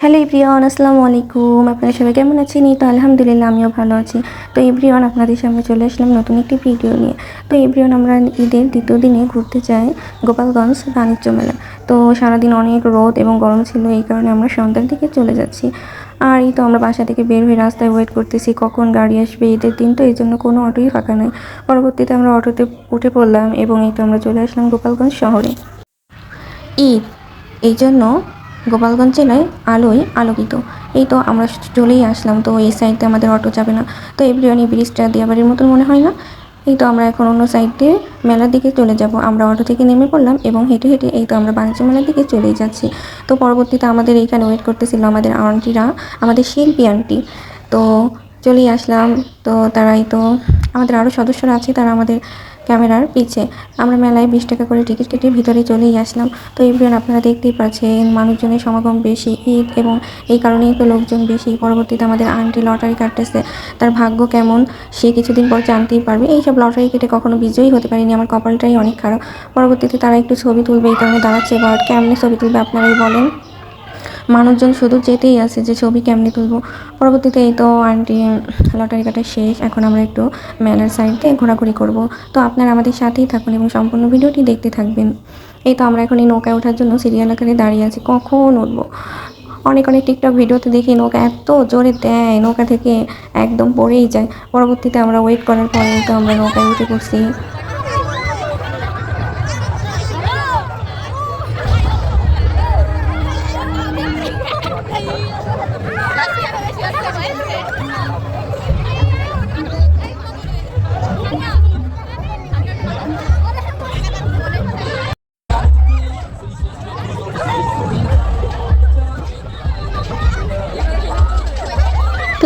Hello ইব্রিয়ন আসসালামু আলাইকুম। আপনারা সবাই কেমন আছেন? তো আলহামদুলিল্লাহ, আমিও ভালো আছি। তো ইব্রিয়ন আপনাদের সামনে চলে আসলাম নতুন একটি ভিডিও নিয়ে। তো ইব্রিয়ন আমরা ঈদের দ্বিতীয় দিনে ঘুরতে যাই গোপালগঞ্জ বাণিজ্য মেলা। তো সারাদিন অনেক রোদ এবং গরম ছিল, এই কারণে আমরা সন্ধ্যার দিকে চলে যাচ্ছি। আর এই তো আমরা বাসা থেকে বের হয়ে রাস্তায় ওয়েট করতেছি, কখন গাড়ি আসবে ঈদের দিন, তো এই জন্য কোনো অটোই ফাঁকা নেই। পরবর্তীতে আমরা অটোতে উঠে পড়লাম এবং এই তো আমরা চলে আসলাম গোপালগঞ্জ শহরে। ঈদ, এই জন্য গোপালগঞ্জ জেলায় আলোয় আলোকিত। এই তো আমরা চলেই আসলাম। তো এই সাইডে আমাদের অটো যাবে না। তো এভরিওয়ান এই ব্রিজটা দিয়াবাড়ির মতন মনে হয় না। এই তো আমরা এখন অন্য সাইড দিয়ে মেলার দিকে চলে যাব। আমরা অটো থেকে নেমে পড়লাম এবং হেঁটে হেঁটে এই তো আমরা বাণিজ্য মেলার দিকে চলেই যাচ্ছি। তো পরবর্তীতে আমাদের এইখানে ওয়েট করতেছিল আমাদের আন্টিরা আমাদের শিল্পী আন্টি তো চলেই আসলাম। তো তারাই তো আমাদের আরও সদস্যরা আছে, তারা আমাদের ক্যামেরার পিছে। আমরা মেলায় বিশ টাকা করে টিকিট কেটে ভিতরে চলেই আসলাম। তো এভরিওয়ান আপনারা দেখতেই পাচ্ছেন, মানুষজনের সমাগম বেশি, ঈদ এবং এই কারণেই তো লোকজন বেশি। পরবর্তীতে আমাদের আন্টি লটারি কাটতেছে। তার ভাগ্য কেমন, সে কিছুদিন পর জানতেই পারবে। এইসব লটারি কেটে কখনো বিজয়ী হতে পারিনি, আমার কপালটাই অনেক খারাপ। পরবর্তীতে তারা একটু ছবি তুলবে, এই কারণে দাঁড়াচ্ছে বাট কেমনে ছবি তুলবে, আপনারাই বলেন। মানুষজন শুধু যেতেই আছে যে ছবি কেমনি তুলবো। পরবর্তীতে এই তো আন্টি লটারি কাটা শেষ। এখন আমরা একটু মেলার সাইডে ঘোরাঘুরি করব। তো আপনারা আমাদের সাথেই থাকুন এবং সম্পূর্ণ ভিডিওটি দেখতে থাকবেন। এই তো আমরা এখন এই নৌকায় ওঠার জন্য সিরিয়াল আকারে দাঁড়িয়ে আছি। কখন উঠবো? অনেক অনেক টিকটক ভিডিওতে দেখি নৌকা এত জোরে দেয়, নৌকা থেকে একদম পড়েই যায়। পরবর্তীতে আমরা ওয়েট করার পরে তো আমরা নৌকায় উঠে পড়ছি।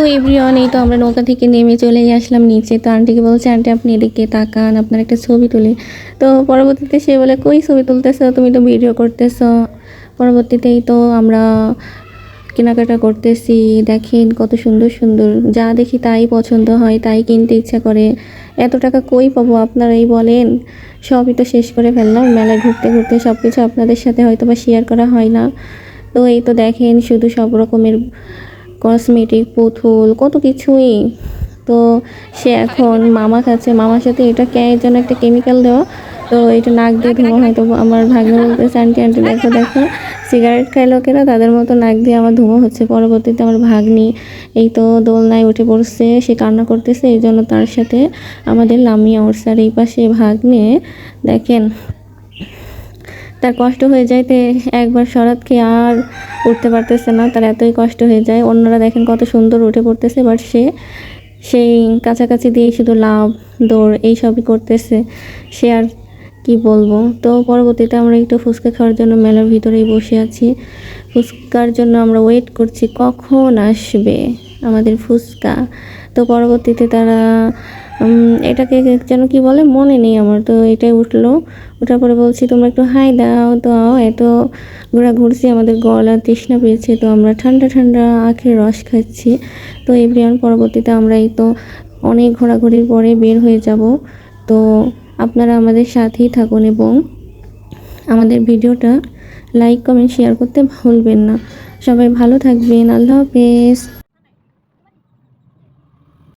তো এভরিওয়ান, এই তো আমরা নৌকা থেকে নেমে চলেই আসলাম নিচে। তো আন্টিকে বলছে, আন্টি, আপনি এদিকে তাকান, আপনার একটা ছবি তুলি। তো পরবর্তীতে সে বলে, কই ছবি তুলতেছো? তুমি তো ভিডিও করতেছো। পরবর্তীতেই তো আমরা কেনাকাটা করতেছি। দেখেন কত সুন্দর সুন্দর। যা দেখি তাই পছন্দ হয়, তাই কিনতে ইচ্ছা করে। এত টাকা কই পাবো, আপনারাই বলেন। সবই তো শেষ করে ফেললাম। মেলায় ঘুরতে ঘুরতে সব কিছু আপনাদের সাথে হয়তো বা শেয়ার করা হয় না। তো এই তো দেখেন, শুধু সব রকমের কসমেটিক পুতুল, কত কিছুই। তো সে এখন মামা খাচ্ছে মামার সাথে এটা কে যেন একটা কেমিক্যাল দেওয়া? তো এটা নাক দিয়ে ধোঁয়া হয়তো আমার ভাগ্নে বলতেছে, আন্টি আন্টি, দেখো দেখো সিগারেট খাই লোকেরা, তাদের মতো নাক দিয়ে আমার ধোঁয়া হচ্ছে। পরবর্তীতে আমার ভাগ্নি এই তো দোলনায় উঠে পড়ছে, সে কান্না করতেছে, এই জন্য তার সাথে আমাদের লামিয়া আর এই পাশে ভাগ্নে, দেখেন তার কষ্ট হয়ে যায়, তে একবার শরৎকে আর উঠতে পারতেছে না, তার এতই কষ্ট হয়ে যায়। অন্যরা দেখেন কত সুন্দর উঠে পড়তেছে বাট সে সেই কাছাকাছি দিয়ে শুধু লাভ দৌড় এই সবই করতেছে। সে আর কি বলব? তো পরবর্তীতে আমরা একটু ফুচকা খাওয়ার জন্য মেলার ভিতরেই বসে আছি। ফুচকার জন্য আমরা ওয়েট করছি, কখন আসবে আমাদের ফুচকা? তো পরবর্তীতে তারা এটাকে যেন কি বলে, মনে নেই আমার। তো এটাই উঠল। ওঠার পরে বলছি, তোমরা একটু হাই দাও দাও এত ঘোরা ঘুরছি আমাদের গলা তৃষ্ণা পেয়েছে, তো আমরা ঠান্ডা ঠান্ডা আখের রস খাচ্ছি। তো এভরিওয়ান পরবর্তীতে আমরা এই তো অনেক ঘোরাঘুরির পরে বের হয়ে যাব। তো আপনারা আমাদের সাথেই থাকুন এবং আমাদের ভিডিওটা লাইক, কমেন্ট, শেয়ার করতে ভুলবেন না। সবাই ভালো থাকবেন। আল্লাহ হাফেজ।